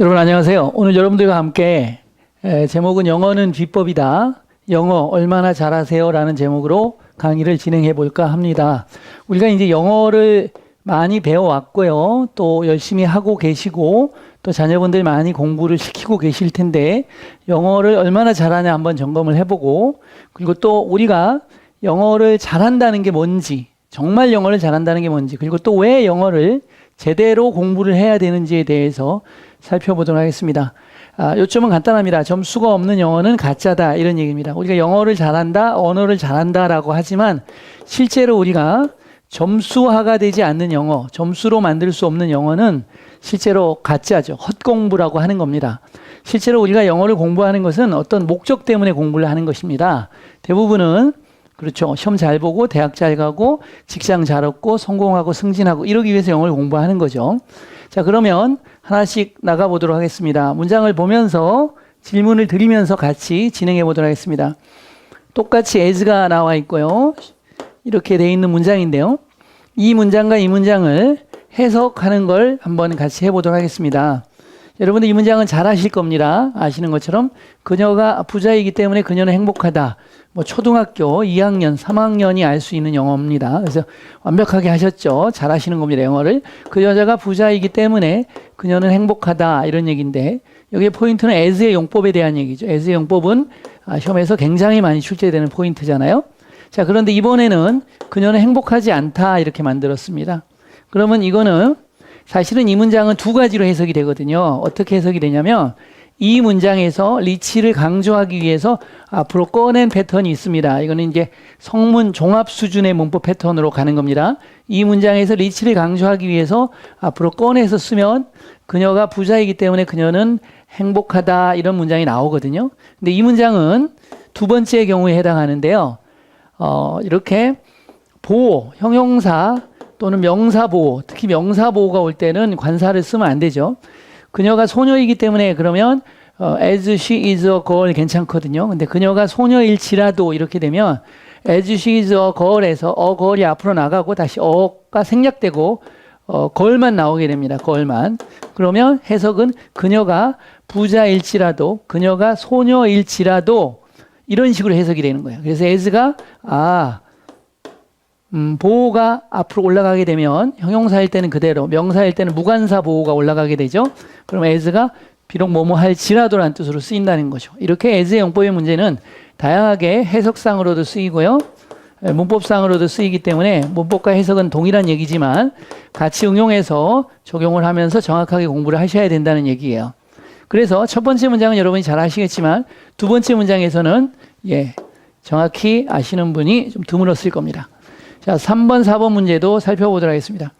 여러분 안녕하세요. 오늘 여러분들과 함께 에, 제목은 영어는 비법이다. 영어 얼마나 잘하세요라는 제목으로 강의를 진행해 볼까 합니다. 우리가 이제 영어를 많이 배워왔고요. 또 열심히 하고 계시고 또 자녀분들 많이 공부를 시키고 계실 텐데 영어를 얼마나 잘하냐 한번 점검을 해보고 그리고 또 우리가 영어를 잘한다는 게 뭔지 정말 영어를 잘한다는 게 뭔지 그리고 또 왜 영어를 제대로 공부를 해야 되는지에 대해서 살펴보도록 하겠습니다. 아, 요점은 간단합니다. 점수가 없는 영어는 가짜다 이런 얘기입니다. 우리가 영어를 잘한다, 언어를 잘한다라고 하지만 실제로 우리가 점수화가 되지 않는 영어, 점수로 만들 수 없는 영어는 실제로 가짜죠. 헛공부라고 하는 겁니다. 실제로 우리가 영어를 공부하는 것은 어떤 목적 때문에 공부를 하는 것입니다. 대부분은 그렇죠. 시험 잘 보고 대학 잘 가고 직장 잘 얻고 성공하고 승진하고 이러기 위해서 영어를 공부하는 거죠. 자, 그러면 하나씩 나가 보도록 하겠습니다. 문장을 보면서 질문을 드리면서 같이 진행해 보도록 하겠습니다. 똑같이 as가 나와 있고요. 이렇게 돼 있는 문장인데요. 이 문장과 이 문장을 해석하는 걸 한번 같이 해 보도록 하겠습니다. 여러분들 이 문장은 잘 아실 겁니다. 아시는 것처럼 그녀가 부자이기 때문에 그녀는 행복하다. 뭐 초등학교 2학년, 3학년이 알 수 있는 영어입니다. 그래서 완벽하게 하셨죠. 잘 하시는 겁니다. 영어를. 그 여자가 부자이기 때문에 그녀는 행복하다. 이런 얘기인데 여기에 포인트는 as의 용법에 대한 얘기죠. as의 용법은 아, 시험에서 굉장히 많이 출제되는 포인트잖아요. 자, 그런데 이번에는 그녀는 행복하지 않다. 이렇게 만들었습니다. 그러면 이거는 사실은 이 문장은 두 가지로 해석이 되거든요. 어떻게 해석이 되냐면 이 문장에서 리치를 강조하기 위해서 앞으로 꺼낸 패턴이 있습니다. 이거는 이제 성문 종합 수준의 문법 패턴으로 가는 겁니다. 이 문장에서 리치를 강조하기 위해서 앞으로 꺼내서 쓰면 그녀가 부자이기 때문에 그녀는 행복하다 이런 문장이 나오거든요. 근데 이 문장은 두 번째 경우에 해당하는데요. 어, 이렇게 보호, 형용사 또는 명사 보호, 특히 명사 보호가 올 때는 관사를 쓰면 안 되죠. 그녀가 소녀이기 때문에 그러면 어, as she is a girl 괜찮거든요. 근데 그녀가 소녀일지라도 이렇게 되면 as she is a girl에서 a girl이 앞으로 나가고 다시 어가 생략되고 어, 걸만 나오게 됩니다. 걸만. 그러면 해석은 그녀가 부자일지라도 그녀가 소녀일지라도 이런 식으로 해석이 되는 거예요. 그래서 as가 아 음, 보호가 앞으로 올라가게 되면 형용사일 때는 그대로, 명사일 때는 무관사 보호가 올라가게 되죠. 그럼 as가 비록 뭐뭐 할지라도라는 뜻으로 쓰인다는 거죠. 이렇게 as의 용법의 문제는 다양하게 해석상으로도 쓰이고요. 에, 문법상으로도 쓰이기 때문에 문법과 해석은 동일한 얘기지만 같이 응용해서 적용을 하면서 정확하게 공부를 하셔야 된다는 얘기예요. 그래서 첫 번째 문장은 여러분이 잘 아시겠지만 두 번째 문장에서는 예, 정확히 아시는 분이 좀 드물었을 겁니다. 자, 3번, 4번 문제도 살펴보도록 하겠습니다.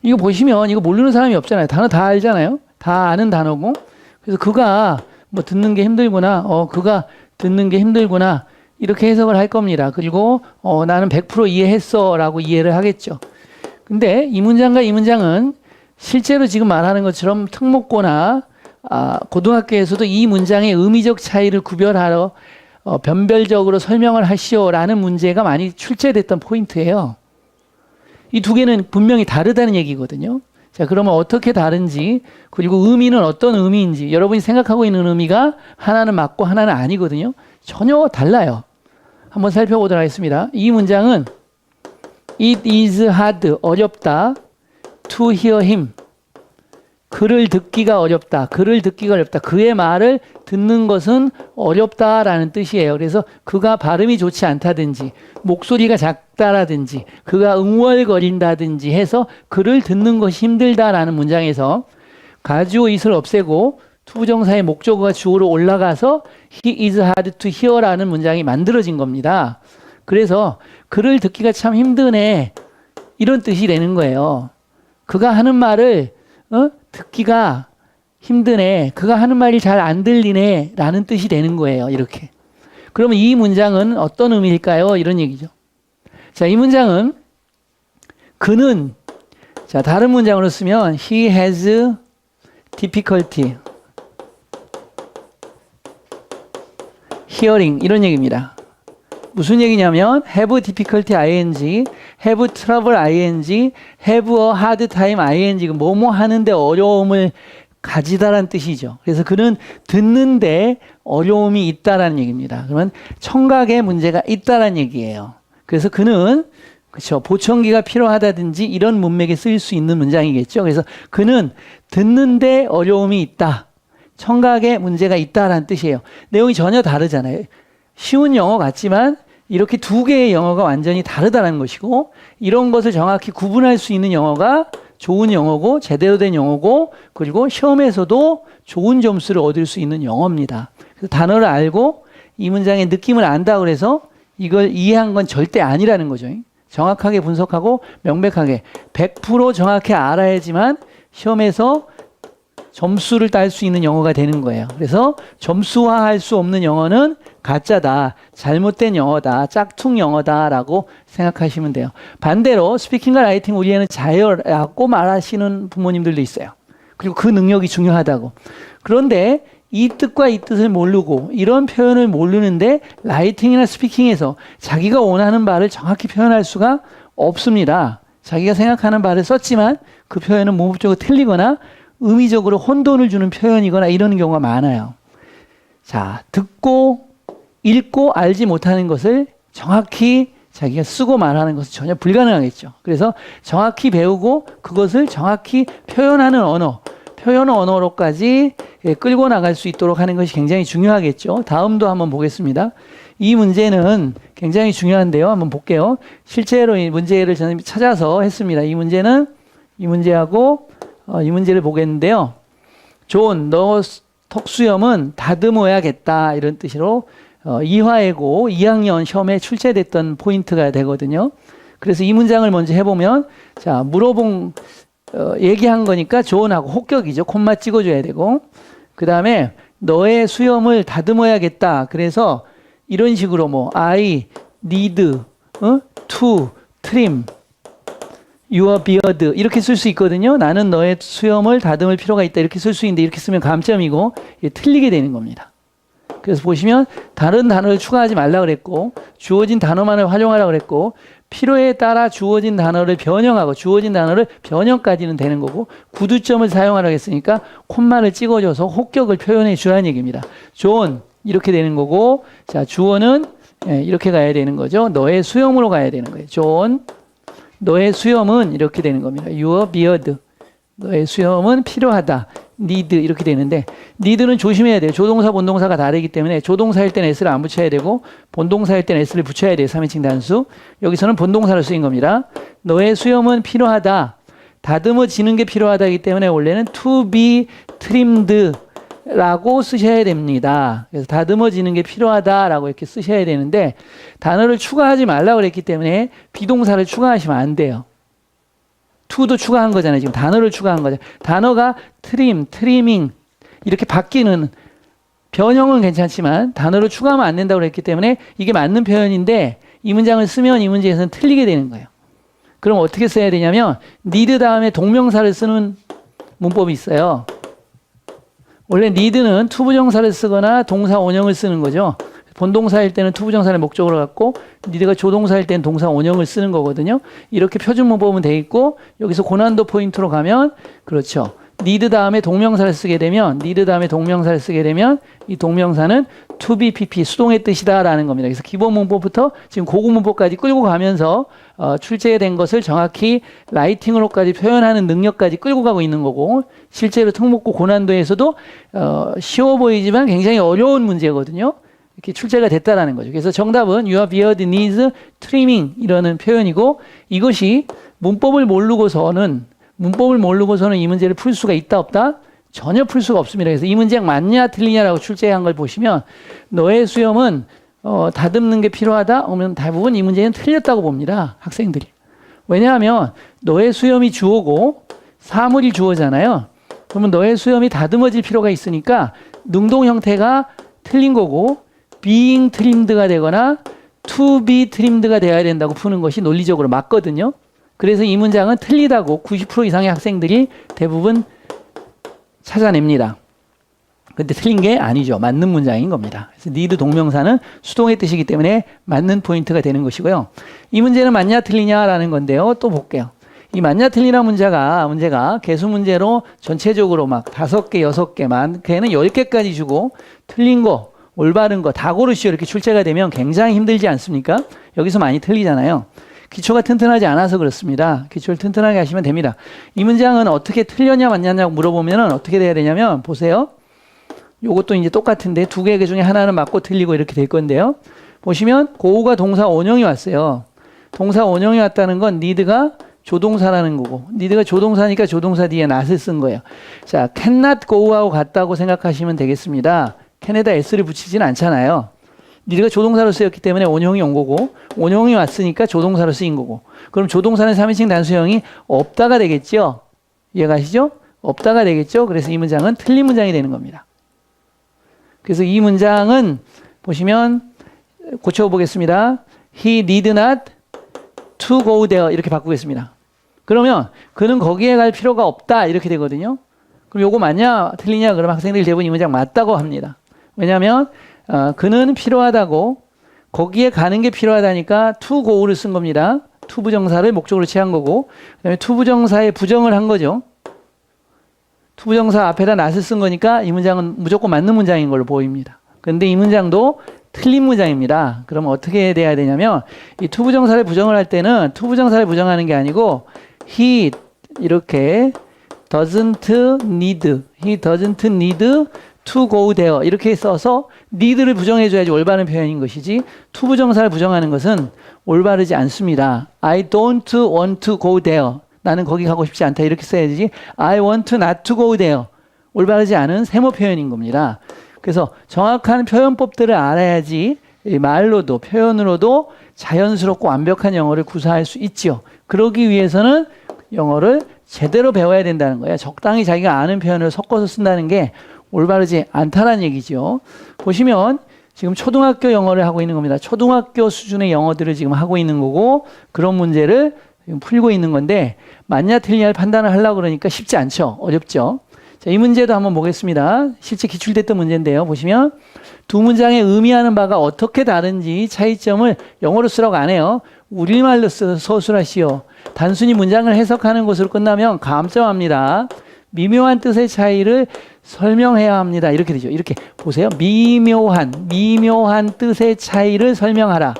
이거 보시면 이거 모르는 사람이 없잖아요. 단어 다 알잖아요. 다 아는 단어고. 그래서 그가 뭐 듣는 게 힘들구나. 어, 그가 듣는 게 힘들구나. 이렇게 해석을 할 겁니다. 그리고 어, 나는 100% 이해했어. 라고 이해를 하겠죠. 근데 이 문장과 이 문장은 실제로 지금 말하는 것처럼 특목고나 아, 고등학교에서도 이 문장의 의미적 차이를 구별하러 어, 변별적으로 설명을 하시오라는 문제가 많이 출제됐던 포인트예요. 이 두 개는 분명히 다르다는 얘기거든요. 자, 그러면 어떻게 다른지, 그리고 의미는 어떤 의미인지, 여러분이 생각하고 있는 의미가 하나는 맞고 하나는 아니거든요. 전혀 달라요. 한번 살펴보도록 하겠습니다. 이 문장은 It is hard, 어렵다, to hear him. 그를 듣기가 어렵다. 그를 듣기가 어렵다. 그의 말을 듣는 것은 어렵다라는 뜻이에요. 그래서 그가 발음이 좋지 않다든지, 목소리가 작다라든지, 그가 응월거린다든지 해서 그를 듣는 것이 힘들다라는 문장에서 가주어 it을 없애고 투부정사의 목적어가 주어로 올라가서 he is hard to hear라는 문장이 만들어진 겁니다. 그래서 그를 듣기가 참 힘드네. 이런 뜻이 되는 거예요. 그가 하는 말을 어? 듣기가 힘드네. 그가 하는 말이 잘 안 들리네. 라는 뜻이 되는 거예요. 이렇게. 그러면 이 문장은 어떤 의미일까요? 이런 얘기죠. 자, 이 문장은 그는 자, 다른 문장으로 쓰면 he has difficulty hearing 이런 얘기입니다. 무슨 얘기냐면 have difficulty ing, have trouble ing, have a hard time ing 뭐뭐 하는데 어려움을 가지다란 뜻이죠. 그래서 그는 듣는데 어려움이 있다라는 얘기입니다. 그러면 청각에 문제가 있다라는 얘기예요. 그래서 그는 그렇죠. 보청기가 필요하다든지 이런 문맥에 쓰일 수 있는 문장이겠죠. 그래서 그는 듣는데 어려움이 있다. 청각에 문제가 있다라는 뜻이에요. 내용이 전혀 다르잖아요. 쉬운 영어 같지만 이렇게 두 개의 영어가 완전히 다르다는 것이고 이런 것을 정확히 구분할 수 있는 영어가 좋은 영어고 제대로 된 영어고 그리고 시험에서도 좋은 점수를 얻을 수 있는 영어입니다. 그래서 단어를 알고 이 문장의 느낌을 안다 그래서 이걸 이해한 건 절대 아니라는 거죠. 정확하게 분석하고 명백하게 100% 정확히 알아야지만 시험에서 점수를 딸 수 있는 영어가 되는 거예요. 그래서 점수화할 수 없는 영어는 가짜다, 잘못된 영어다, 짝퉁 영어다라고 생각하시면 돼요. 반대로 스피킹과 라이팅 우리 애는 잘라고 말하시는 부모님들도 있어요. 그리고 그 능력이 중요하다고. 그런데 이 뜻과 이 뜻을 모르고 이런 표현을 모르는데 라이팅이나 스피킹에서 자기가 원하는 바를 정확히 표현할 수가 없습니다. 자기가 생각하는 바를 썼지만 그 표현은 문법적으로 틀리거나 의미적으로 혼돈을 주는 표현이거나 이런 경우가 많아요. 자, 듣고 읽고 알지 못하는 것을 정확히 자기가 쓰고 말하는 것은 전혀 불가능하겠죠. 그래서 정확히 배우고 그것을 정확히 표현하는 언어, 표현 언어로까지 예, 끌고 나갈 수 있도록 하는 것이 굉장히 중요하겠죠. 다음도 한번 보겠습니다. 이 문제는 굉장히 중요한데요. 한번 볼게요. 실제로 이 문제를 저는 찾아서 했습니다. 이 문제는 이 문제하고 어, 이 문제를 보겠는데요. 존, 너 턱수염은 다듬어야겠다 이런 뜻으로 어, 이화예고 2학년 시험에 출제됐던 포인트가 되거든요. 그래서 이 문장을 먼저 해보면 자 물어본 어, 얘기한 거니까 존하고 혹격이죠. 콤마 찍어줘야 되고 그 다음에 너의 수염을 다듬어야겠다. 그래서 이런 식으로 뭐 I need 어? to trim your beard 이렇게 쓸 수 있거든요. 나는 너의 수염을 다듬을 필요가 있다. 이렇게 쓸 수 있는데 이렇게 쓰면 감점이고 틀리게 되는 겁니다. 그래서 보시면 다른 단어를 추가하지 말라 그랬고 주어진 단어만을 활용하라 그랬고 필요에 따라 주어진 단어를 변형하고 주어진 단어를 변형까지는 되는 거고 구두점을 사용하라 했으니까 콤마를 찍어줘서 혹격을 표현해 주라는 얘기입니다. 존 이렇게 되는 거고 자 주어는 예, 이렇게 가야 되는 거죠. 너의 수염으로 가야 되는 거예요. 존 너의 수염은 이렇게 되는 겁니다. Your beard. 너의 수염은 필요하다. need 이렇게 되는데 need는 조심해야 돼요. 조동사 본동사가 다르기 때문에 조동사일 때는 s를 안 붙여야 되고 본동사일 때는 s를 붙여야 돼요. 3인칭 단수. 여기서는 본동사를 쓰인 겁니다. 너의 수염은 필요하다. 다듬어지는 게 필요하다기 때문에 원래는 to be trimmed 라고 쓰셔야 됩니다. 그래서 다듬어지는 게 필요하다라고 이렇게 쓰셔야 되는데 단어를 추가하지 말라고 그랬기 때문에 비동사를 추가하시면 안 돼요. to도 추가한 거잖아요. 지금 단어를 추가한 거죠. 단어가 trim, trimming 이렇게 바뀌는 변형은 괜찮지만 단어를 추가하면 안 된다고 그랬기 때문에 이게 맞는 표현인데 이 문장을 쓰면 이 문제에서는 틀리게 되는 거예요. 그럼 어떻게 써야 되냐면 need 다음에 동명사를 쓰는 문법이 있어요. 원래 need는 투부정사를 쓰거나 동사 원형을 쓰는 거죠. 본동사일 때는 투부정사를 목적으로 갖고 need가 조동사일 때는 동사 원형을 쓰는 거거든요. 이렇게 표준 문법은 돼 있고 여기서 고난도 포인트로 가면 그렇죠. Need 다음에 동명사를 쓰게 되면 need 다음에 동명사를 쓰게 되면 이 동명사는 to be pp 수동의 뜻이다라는 겁니다. 그래서 기본 문법부터 지금 고급 문법까지 끌고 가면서 어, 출제된 것을 정확히 라이팅으로까지 표현하는 능력까지 끌고 가고 있는 거고 실제로 특목고 고난도에서도 어, 쉬워 보이지만 굉장히 어려운 문제거든요. 이렇게 출제가 됐다라는 거죠. 그래서 정답은 your beard needs trimming 이라는 표현이고 이것이 문법을 모르고서는 문법을 모르고서는 이 문제를 풀 수가 있다 없다? 전혀 풀 수가 없습니다. 그래서 이 문제 맞냐 틀리냐라고 출제한 걸 보시면 너의 수염은 어, 다듬는 게 필요하다? 그러면 대부분 이 문제는 틀렸다고 봅니다. 학생들이. 왜냐하면 너의 수염이 주어고 사물이 주어잖아요. 그러면 너의 수염이 다듬어질 필요가 있으니까 능동 형태가 틀린 거고 being trimmed가 되거나 to be trimmed가 돼야 된다고 푸는 것이 논리적으로 맞거든요. 그래서 이 문장은 틀리다고 90% 이상의 학생들이 대부분 찾아냅니다. 근데 틀린 게 아니죠. 맞는 문장인 겁니다. 그래서 need 동명사는 수동의 뜻이기 때문에 맞는 포인트가 되는 것이고요. 이 문제는 맞냐 틀리냐라는 건데요. 또 볼게요. 이 맞냐 틀리나 문제가 문제가 개수 문제로 전체적으로 막 다섯 개, 여섯 개, 많게는 열 개까지 주고 틀린 거, 올바른 거 다 고르시오 이렇게 출제가 되면 굉장히 힘들지 않습니까? 여기서 많이 틀리잖아요. 기초가 튼튼하지 않아서 그렇습니다. 기초를 튼튼하게 하시면 됩니다. 이 문장은 어떻게 틀렸냐 맞냐냐고 물어보면은 어떻게 돼야 되냐면 보세요. 요것도 이제 똑같은데 두 개 중에 하나는 맞고 틀리고 이렇게 될 건데요. 보시면 고우가 동사 원형이 왔어요. 동사 원형이 왔다는 건 need가 조동사라는 거고 need가 조동사니까 조동사 뒤에 not을 쓴 거예요. 자, cannot go하고 같다고 생각하시면 되겠습니다. can에다 s를 붙이진 않잖아요. Need가 조동사로 쓰였기 때문에 원형이 온 거고 원형이 왔으니까 조동사로 쓰인 거고 그럼 조동사는 3인칭 단수형이 없다가 되겠죠? 이해가시죠? 없다가 되겠죠? 그래서 이 문장은 틀린 문장이 되는 겁니다. 그래서 이 문장은 보시면 고쳐보겠습니다. He did not to go there 이렇게 바꾸겠습니다. 그러면 그는 거기에 갈 필요가 없다 이렇게 되거든요. 그럼 요거 맞냐 틀리냐 그러면 학생들이 대부분 이 문장 맞다고 합니다. 왜냐하면 어, 그는 필요하다고 거기에 가는 게 필요하다니까 to go를 쓴 겁니다. to 부정사를 목적으로 취한 거고 그다음에 to 부정사의 부정을 한 거죠. to 부정사 앞에다 not을 쓴 거니까 이 문장은 무조건 맞는 문장인 걸로 보입니다. 근데 이 문장도 틀린 문장입니다. 그럼 어떻게 돼야 되냐면 이 to 부정사를 부정을 할 때는 to 부정사를 부정하는 게 아니고 he 이렇게 doesn't need he doesn't need to go there 이렇게 써서 need를 부정해 줘야지 올바른 표현인 것이지 to 부정사를 부정하는 것은 올바르지 않습니다. I don't want to go there 나는 거기 가고 싶지 않다 이렇게 써야지 I want not to go there 올바르지 않은 세모 표현인 겁니다. 그래서 정확한 표현법들을 알아야지 이 말로도 표현으로도 자연스럽고 완벽한 영어를 구사할 수 있지요. 그러기 위해서는 영어를 제대로 배워야 된다는 거예요. 적당히 자기가 아는 표현을 섞어서 쓴다는 게 올바르지 않다는 얘기죠. 보시면 지금 초등학교 영어를 하고 있는 겁니다. 초등학교 수준의 영어들을 지금 하고 있는 거고 그런 문제를 풀고 있는 건데 맞냐 틀리냐를 판단을 하려고 그러니까 쉽지 않죠. 어렵죠. 자, 이 문제도 한번 보겠습니다. 실제 기출됐던 문제인데요. 보시면 두 문장의 의미하는 바가 어떻게 다른지 차이점을 영어로 쓰라고 안 해요. 우리말로 써서 서술하시오. 단순히 문장을 해석하는 것으로 끝나면 감점합니다. 미묘한 뜻의 차이를 설명해야 합니다. 이렇게 되죠. 이렇게 보세요. 미묘한, 미묘한 뜻의 차이를 설명하라.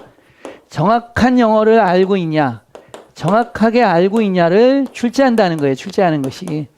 정확한 영어를 알고 있냐? 정확하게 알고 있냐를 출제한다는 거예요. 출제하는 것이.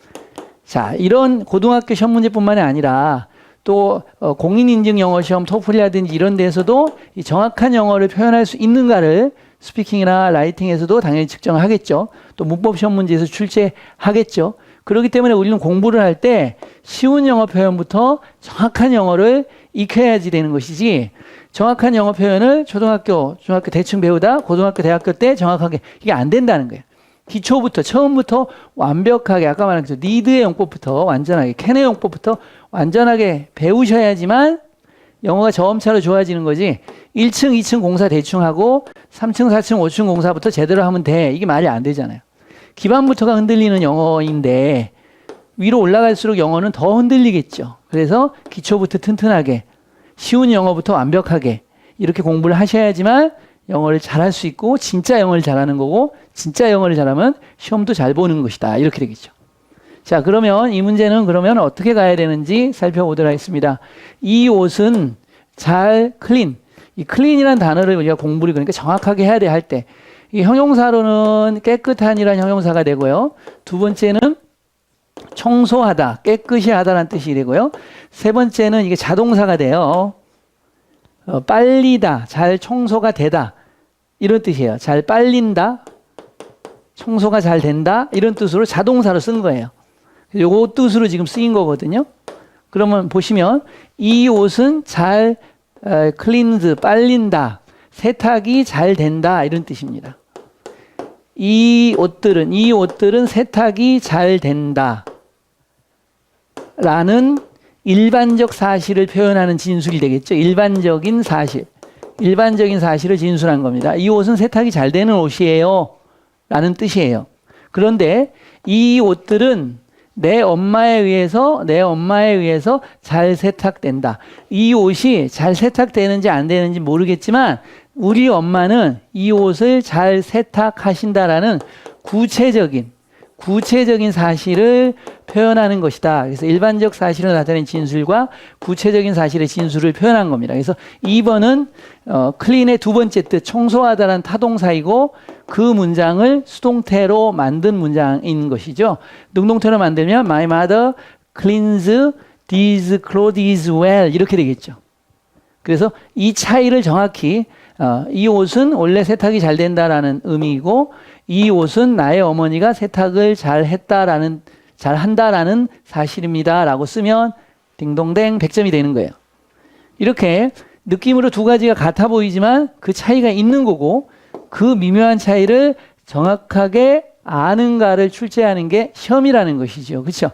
자, 이런 고등학교 시험 문제뿐만이 아니라 또 어, 공인인증 영어 시험 토플이라든지 이런 데에서도 이 정확한 영어를 표현할 수 있는가를 스피킹이나 라이팅에서도 당연히 측정하겠죠. 또 문법 시험 문제에서 출제하겠죠. 그렇기 때문에 우리는 공부를 할 때 쉬운 영어 표현부터 정확한 영어를 익혀야지 되는 것이지 정확한 영어 표현을 초등학교, 중학교 대충 배우다 고등학교, 대학교 때 정확하게 이게 안 된다는 거예요. 기초부터 처음부터 완벽하게 아까 말한 그 니드의 용법부터 완전하게 캔의 용법부터 완전하게 배우셔야지만 영어가 점차로 좋아지는 거지 1층, 2층 공사 대충 하고 3층, 4층, 5층 공사부터 제대로 하면 돼. 이게 말이 안 되잖아요. 기반부터가 흔들리는 영어인데 위로 올라갈수록 영어는 더 흔들리겠죠. 그래서 기초부터 튼튼하게 쉬운 영어부터 완벽하게 이렇게 공부를 하셔야지만 영어를 잘할 수 있고 진짜 영어를 잘하는 거고 진짜 영어를 잘하면 시험도 잘 보는 것이다. 이렇게 되겠죠. 자, 그러면 이 문제는 그러면 어떻게 가야 되는지 살펴보도록 하겠습니다. 이 옷은 잘 클린. 이 클린이라는 단어를 우리가 공부를 그러니까 정확하게 해야 돼 할 때. 이 형용사로는 깨끗한이라는 형용사가 되고요. 두 번째는 청소하다, 깨끗이 하다라는 뜻이 되고요. 세 번째는 이게 자동사가 돼요. 어, 빨리다, 잘 청소가 되다. 이런 뜻이에요. 잘 빨린다, 청소가 잘 된다. 이런 뜻으로 자동사로 쓴 거예요. 요거 뜻으로 지금 쓰인 거거든요. 그러면 보시면 이 옷은 잘 어, 클린즈, 빨린다. 세탁이 잘 된다. 이런 뜻입니다. 이 옷들은, 이 옷들은 세탁이 잘 된다. 라는 일반적 사실을 표현하는 진술이 되겠죠. 일반적인 사실. 일반적인 사실을 진술한 겁니다. 이 옷은 세탁이 잘 되는 옷이에요. 라는 뜻이에요. 그런데 이 옷들은 내 엄마에 의해서, 내 엄마에 의해서 잘 세탁된다. 이 옷이 잘 세탁되는지 안 되는지 모르겠지만, 우리 엄마는 이 옷을 잘 세탁하신다라는 구체적인 구체적인 사실을 표현하는 것이다. 그래서 일반적 사실을 나타낸 진술과 구체적인 사실의 진술을 표현한 겁니다. 그래서 2번은 어, 클린의 두 번째 뜻 청소하다라는 타동사이고 그 문장을 수동태로 만든 문장인 것이죠. 능동태로 만들면 My mother cleans these clothes well 이렇게 되겠죠. 그래서 이 차이를 정확히 어, 이 옷은 원래 세탁이 잘 된다라는 의미이고 이 옷은 나의 어머니가 세탁을 잘 했다라는 잘 한다라는 사실입니다라고 쓰면 딩동댕 100점이 되는 거예요. 이렇게 느낌으로 두 가지가 같아 보이지만 그 차이가 있는 거고 그 미묘한 차이를 정확하게 아는가를 출제하는 게 시험이라는 것이죠. 그렇죠?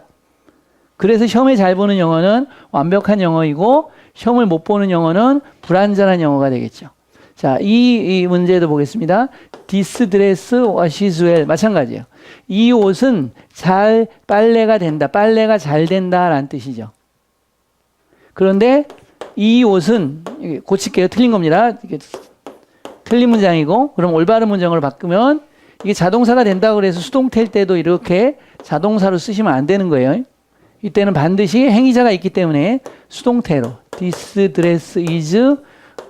그래서 시험에 잘 보는 영어는 완벽한 영어이고 시험을 못 보는 영어는 불완전한 영어가 되겠죠. 자, 이, 이 문제도 보겠습니다. This dress washes well. 마찬가지예요. 이 옷은 잘 빨래가 된다. 빨래가 잘 된다라는 뜻이죠. 그런데 이 옷은 고칠게요. 틀린 겁니다. 틀린 문장이고 그럼 올바른 문장으로 바꾸면 이게 자동사가 된다고 그래서 수동태일 때도 이렇게 자동사로 쓰시면 안 되는 거예요. 이때는 반드시 행위자가 있기 때문에 수동태로 This dress is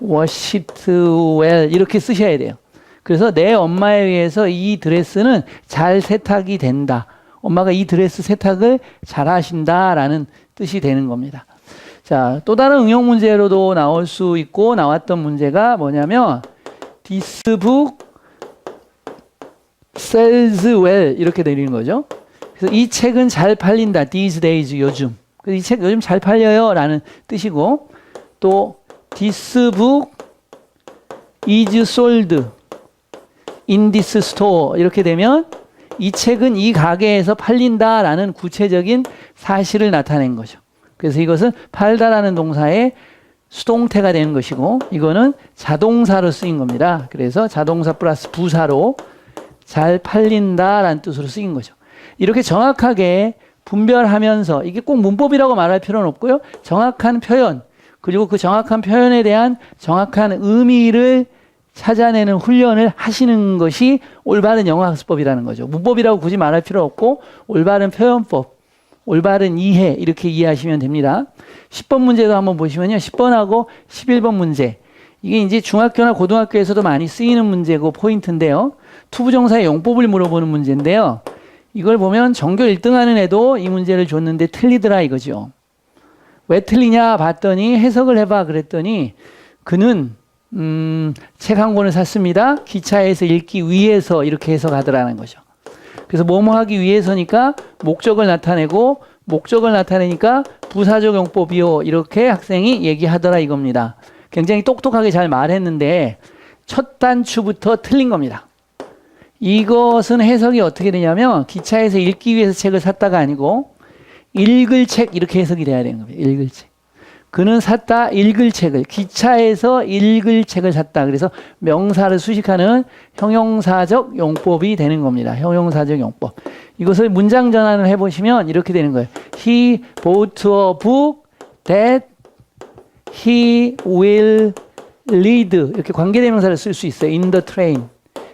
washed well 이렇게 쓰셔야 돼요. 그래서 내 엄마에 의해서 이 드레스는 잘 세탁이 된다. 엄마가 이 드레스 세탁을 잘 하신다라는 뜻이 되는 겁니다. 자, 또 다른 응용 문제로도 나올 수 있고 나왔던 문제가 뭐냐면 This book sells well 이렇게 되는 거죠. 그래서 이 책은 잘 팔린다. These days 요즘. 그래서 이책 요즘 잘 팔려요 라는 뜻이고 또 This book is sold in this store 이렇게 되면 이 책은 이 가게에서 팔린다 라는 구체적인 사실을 나타낸 거죠. 그래서 이것은 팔다라는 동사의 수동태가 되는 것이고 이거는 자동사로 쓰인 겁니다. 그래서 자동사 플러스 부사로 잘 팔린다 라는 뜻으로 쓰인 거죠. 이렇게 정확하게 분별하면서 이게 꼭 문법이라고 말할 필요는 없고요. 정확한 표현 그리고 그 정확한 표현에 대한 정확한 의미를 찾아내는 훈련을 하시는 것이 올바른 영어 학습법이라는 거죠. 문법이라고 굳이 말할 필요 없고 올바른 표현법, 올바른 이해 이렇게 이해하시면 됩니다. 10번 문제도 한번 보시면요. 10번하고 11번 문제. 이게 이제 중학교나 고등학교에서도 많이 쓰이는 문제고 포인트인데요. 투부정사의 용법을 물어보는 문제인데요. 이걸 보면 전교 1등 하는 애도 이 문제를 줬는데 틀리더라 이거죠. 왜 틀리냐 봤더니 해석을 해봐 그랬더니 그는 음, 책 한 권을 샀습니다. 기차에서 읽기 위해서 이렇게 해석하더라는 거죠. 그래서 뭐뭐 하기 위해서니까 목적을 나타내고 목적을 나타내니까 부사적 용법이요 이렇게 학생이 얘기하더라 이겁니다. 굉장히 똑똑하게 잘 말했는데 첫 단추부터 틀린 겁니다. 이것은 해석이 어떻게 되냐면 기차에서 읽기 위해서 책을 샀다가 아니고 읽을 책 이렇게 해석이 돼야 되는 겁니다. 읽을 책. 그는 샀다 읽을 책을 기차에서 읽을 책을 샀다. 그래서 명사를 수식하는 형용사적 용법이 되는 겁니다. 형용사적 용법. 이것을 문장 전환을 해 보시면 이렇게 되는 거예요. He bought a book that he will read. 이렇게 관계대명사를 쓸 수 있어요. In the train.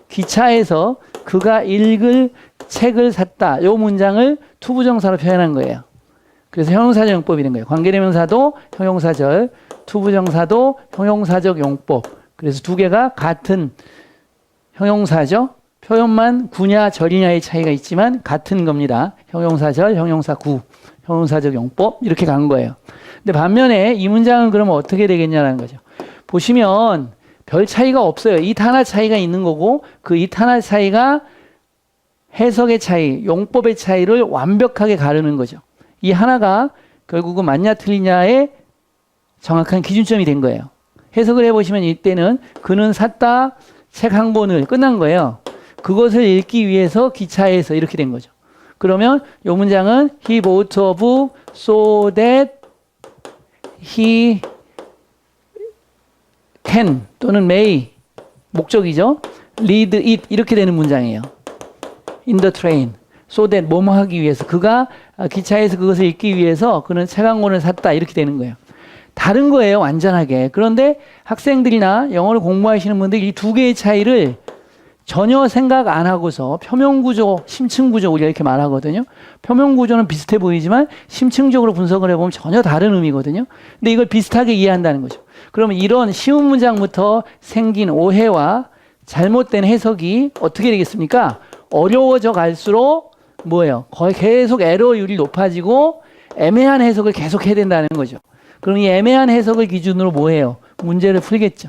기차에서 그가 읽을 책을 샀다. 이 문장을 투부정사로 표현한 거예요. 그래서 형용사적 용법이 된 거예요. 관계대명사도 형용사절, 투부정사도 형용사적 용법. 그래서 두 개가 같은 형용사죠. 표현만 구냐 절이냐의 차이가 있지만 같은 겁니다. 형용사절, 형용사구, 형용사적 용법 이렇게 간 거예요. 근데 반면에 이 문장은 그러면 어떻게 되겠냐라는 거죠. 보시면 별 차이가 없어요. 이 하나 차이가 있는 거고 그이 하나 차이가 해석의 차이, 용법의 차이를 완벽하게 가르는 거죠. 이 하나가 결국은 맞냐 틀리냐의 정확한 기준점이 된 거예요. 해석을 해보시면 이때는 그는 샀다 책 한 권을 끝난 거예요. 그것을 읽기 위해서 기차에서 이렇게 된 거죠. 그러면 이 문장은 he bought a book so that he can 또는 may 목적이죠. read it 이렇게 되는 문장이에요. in the train. so that 뭐뭐 하기 위해서 그가 기차에서 그것을 읽기 위해서 그는 책 한 권을 샀다 이렇게 되는 거예요. 다른 거예요, 완전하게. 그런데 학생들이나 영어를 공부하시는 분들이 이두 개의 차이를 전혀 생각 안 하고서 표면구조, 심층구조 우리가 이렇게 말하거든요. 표면구조는 비슷해 보이지만 심층적으로 분석을 해보면 전혀 다른 의미거든요. 근데 이걸 비슷하게 이해한다는 거죠. 그러면 이런 쉬운 문장부터 생긴 오해와 잘못된 해석이 어떻게 되겠습니까? 어려워져 갈수록 뭐예요? 거의 계속 에러율이 높아지고 애매한 해석을 계속 해야 된다는 거죠. 그럼 이 애매한 해석을 기준으로 뭐 해요? 문제를 풀겠죠.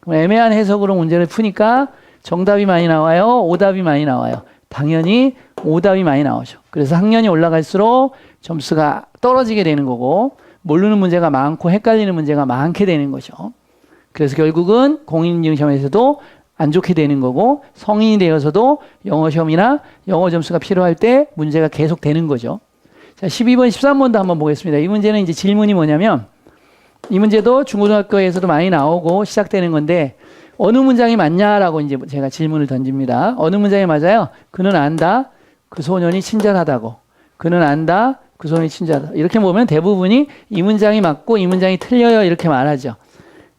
그럼 애매한 해석으로 문제를 푸니까 정답이 많이 나와요? 오답이 많이 나와요? 당연히 오답이 많이 나오죠. 그래서 학년이 올라갈수록 점수가 떨어지게 되는 거고 모르는 문제가 많고 헷갈리는 문제가 많게 되는 거죠. 그래서 결국은 공인인증 시험에서도 안 좋게 되는 거고 성인이 되어서도 영어 시험이나 영어 점수가 필요할 때 문제가 계속 되는 거죠. 자, 12번, 13번도 한번 보겠습니다. 이 문제는 이제 질문이 뭐냐면 이 문제도 중고등학교에서도 많이 나오고 시작되는 건데 어느 문장이 맞냐라고 이제 제가 질문을 던집니다. 어느 문장이 맞아요? 그는 안다. 그 소년이 친절하다고. 그는 안다. 그 소년이 친절하다. 이렇게 보면 대부분이 이 문장이 맞고 이 문장이 틀려요. 이렇게 말하죠.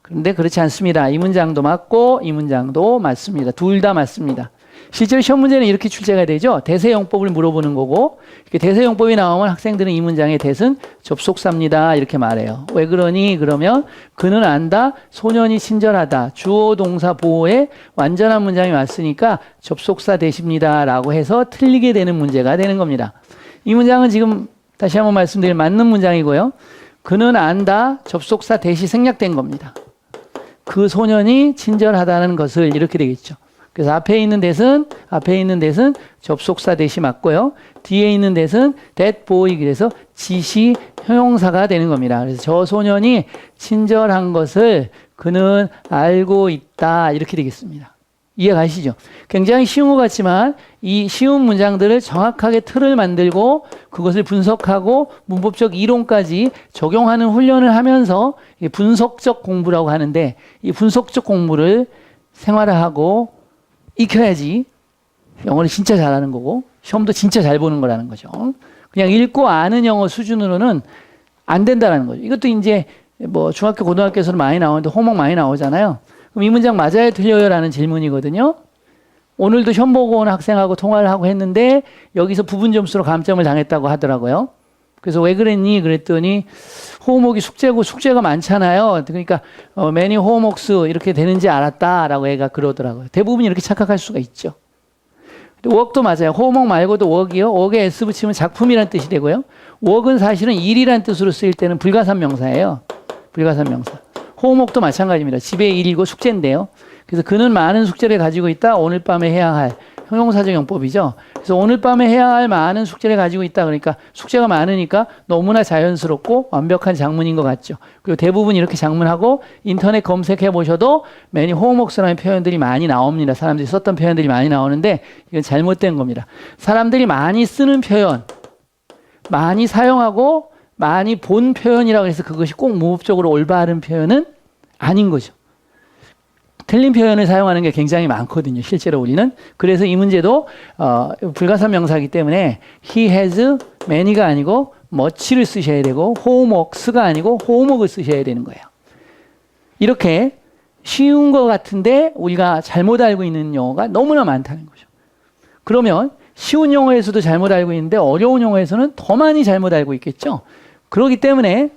그런데 그렇지 않습니다. 이 문장도 맞고 이 문장도 맞습니다. 둘 다 맞습니다. 실제로 시험 문제는 이렇게 출제가 되죠. 대세용법을 물어보는 거고 대세용법이 나오면 학생들은 이 문장의 대은 접속사입니다. 이렇게 말해요. 왜 그러니? 그러면 그는 안다. 소년이 친절하다. 주어 동사 보호에 완전한 문장이 왔으니까 접속사 대십니다. 라고 해서 틀리게 되는 문제가 되는 겁니다. 이 문장은 지금 다시 한번 말씀드릴 맞는 문장이고요. 그는 안다. 접속사 대시 생략된 겁니다. 그 소년이 친절하다는 것을 이렇게 되겠죠. 그래서 앞에 있는 대은 앞에 있는 대은 접속사 대시 맞고요. 뒤에 있는 대은 that boy 그래서 지시 형용사가 되는 겁니다. 그래서 저 소년이 친절한 것을 그는 알고 있다 이렇게 되겠습니다. 이해가시죠? 굉장히 쉬운 것 같지만 이 쉬운 문장들을 정확하게 틀을 만들고 그것을 분석하고 문법적 이론까지 적용하는 훈련을 하면서 분석적 공부라고 하는데 이 분석적 공부를 생활화하고 익혀야지 영어를 진짜 잘하는 거고 시험도 진짜 잘 보는 거라는 거죠. 그냥 읽고 아는 영어 수준으로는 안 된다는 거죠. 이것도 이제 뭐 중학교 고등학교에서는 많이 나오는데 호목 많이 나오잖아요. 그럼 이 문장 맞아요 틀려요라는 질문이거든요. 오늘도 시험 보고 온 학생하고 통화를 하고 했는데 여기서 부분 점수로 감점을 당했다고 하더라고요. 그래서 왜 그랬니? 그랬더니 호목이 숙제고 숙제가 많잖아요. 그러니까 어, many homeworks 이렇게 되는지 알았다라고 애가 그러더라고요. 대부분 이렇게 착각할 수가 있죠. 웍도 맞아요. 호목 말고도 웍이요. 웍에 s 붙이면 작품이란 뜻이 되고요. 웍은 사실은 일이란 뜻으로 쓰일 때는 불가산 명사예요. 불가산 명사. 호목도 마찬가지입니다. 집에 일이고 숙제인데요. 그래서 그는 많은 숙제를 가지고 있다. 오늘 밤에 해야 할 형용사적 용법이죠. 그래서 오늘 밤에 해야 할 많은 숙제를 가지고 있다. 그러니까 숙제가 많으니까 너무나 자연스럽고 완벽한 장문인 것 같죠. 그리고 대부분 이렇게 장문하고 인터넷 검색해 보셔도 매니 호모목스라는 표현들이 많이 나옵니다. 사람들이 썼던 표현들이 많이 나오는데 이건 잘못된 겁니다. 사람들이 많이 쓰는 표현, 많이 사용하고 많이 본 표현이라고 해서 그것이 꼭 문법적으로 올바른 표현은 아닌 거죠. 틀린 표현을 사용하는 게 굉장히 많거든요. 실제로 우리는. 그래서 이 문제도 어, 불가산 명사이기 때문에 he has many가 아니고 much를 쓰셔야 되고 homeworks가 아니고 homework을 쓰셔야 되는 거예요. 이렇게 쉬운 것 같은데 우리가 잘못 알고 있는 용어가 너무나 많다는 거죠. 그러면 쉬운 용어에서도 잘못 알고 있는데 어려운 용어에서는 더 많이 잘못 알고 있겠죠. 그렇기 때문에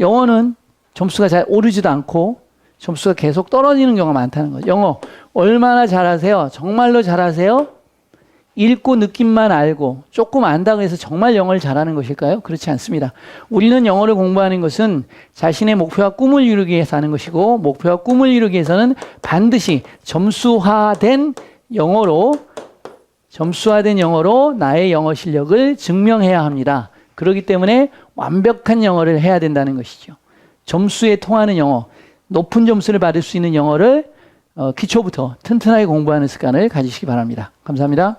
영어는 점수가 잘 오르지도 않고 점수가 계속 떨어지는 경우가 많다는 거죠. 영어 얼마나 잘하세요? 정말로 잘하세요? 읽고 느낌만 알고 조금 안다고 해서 정말 영어를 잘하는 것일까요? 그렇지 않습니다. 우리는 영어를 공부하는 것은 자신의 목표와 꿈을 이루기 위해서 하는 것이고 목표와 꿈을 이루기 위해서는 반드시 점수화된 영어로 점수화된 영어로 나의 영어 실력을 증명해야 합니다. 그렇기 때문에 완벽한 영어를 해야 된다는 것이죠. 점수에 통하는 영어, 높은 점수를 받을 수 있는 영어를 어, 기초부터 튼튼하게 공부하는 습관을 가지시기 바랍니다. 감사합니다.